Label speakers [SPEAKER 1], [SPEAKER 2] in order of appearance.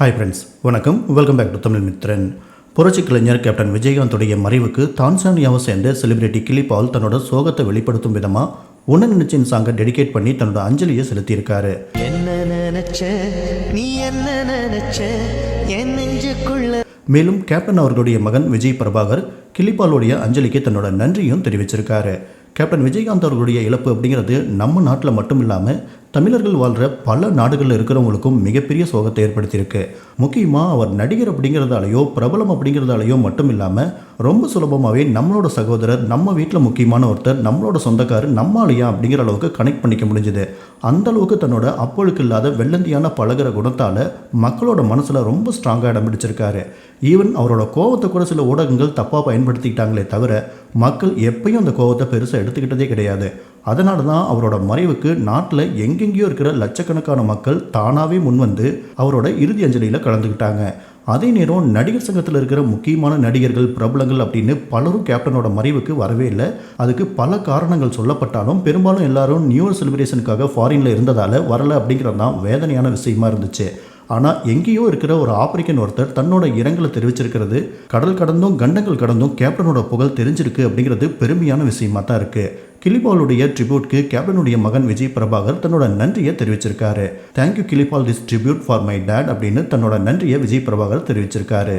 [SPEAKER 1] Hi friends வணக்கம். Welcome back to Tamil Mithran புரட்சி கலைஞர் கேப்டன் விஜயகாந்துடைய மறைவுக்கு தான்சானியாவை சேர்ந்த செலிபிரிட்டி கிளி பால் தன்னோட சோகத்தை வெளிப்படுத்தும் விதமாக உன்ன நினைச்சின் சாங்கை டெடிகேட் பண்ணி தன்னோட அஞ்சலியை செலுத்தியிருக்காரு. மேலும் கேப்டன் அவர்களுடைய மகன் விஜய் பிரபாகர் கிளிபாலுடைய அஞ்சலிக்கு தன்னோட நன்றியும் தெரிவிச்சிருக்காரு. கேப்டன் விஜயகாந்த் அவர்களுடைய இழப்பு அப்படிங்கிறது நம்ம நாட்டில் மட்டும் இல்லாமல் தமிழர்கள் வாழ்கிற பல நாடுகளில் இருக்கிறவங்களுக்கும் மிகப்பெரிய சோகத்தை ஏற்படுத்தியிருக்கு. முக்கியமாக அவர் நடிகர் அப்படிங்கிறதாலேயோ பிரபலம் அப்படிங்கிறதாலேயோ மட்டும் இல்லாமல் ரொம்ப சுலபமாகவே நம்மளோட சகோதரர் நம்ம வீட்டில் முக்கியமான ஒருத்தர் நம்மளோட சொந்தக்காரர் நம்மாலையா அப்படிங்கிற அளவுக்கு கனெக்ட் பண்ணிக்க முடிஞ்சுது. அந்த அளவுக்கு தன்னோட அப்பொழுக்கு இல்லாத வெள்ளந்தியான பழகுற குணத்தால் மக்களோட மனசில் ரொம்ப ஸ்ட்ராங்காக இடம் பிடிச்சிருக்காரு. ஈவன் அவரோட கோவத்தை கூட சில ஊடகங்கள் தப்பாக பயன்படுத்திக்கிட்டாங்களே தவிர மக்கள் எப்பயும் அந்த கோவத்தை பெருசாக எடுத்துக்கிட்டதே கிடையாது. அதனால தான் அவரோட மறைவுக்கு நாட்டில் எங்கெங்கேயோ இருக்கிற லட்சக்கணக்கான மக்கள் தானாகவே முன்வந்து அவரோட இறுதி அஞ்சலியில் கலந்துக்கிட்டாங்க அதே நேரம் நடிகர் சங்கத்தில் இருக்கிற முக்கியமான நடிகர்கள் பிரபலங்கள் அப்படின்னு பலரும் கேப்டனோட மறைவுக்கு வரவே இல்லை. அதுக்கு பல காரணங்கள் சொல்லப்பட்டாலும் பெரும்பாலும் எல்லாரும் நியூ இயர் செலிப்ரேஷனுக்காக ஃபாரினில் இருந்ததால் வரல அப்படிங்கிறது தான் வேதனையான விஷயமா இருந்துச்சு. ஆனால் எங்கேயோ இருக்கிற ஒரு ஆப்பிரிக்கன் ஒருத்தர் தன்னோட இரங்கலை தெரிவிச்சிருக்கிறது கடல் கடந்தும் கண்டங்கள் கடந்தும் கேப்டனோட புகழ் தெரிஞ்சிருக்கு அப்படிங்கிறது பெருமையான விஷயமா தான் இருக்குது கிளிபாலுடைய ட்ரிபியூட்க்கு கேப்டனுடைய மகன் விஜய் பிரபாகர் தன்னோட நன்றியை தெரிவிச்சிருக்காரு. Thank you கிளிபால் this tribute for my dad அப்படின்னு தன்னோட நன்றியை விஜய் பிரபாகர் தெரிவிச்சிருக்காரு.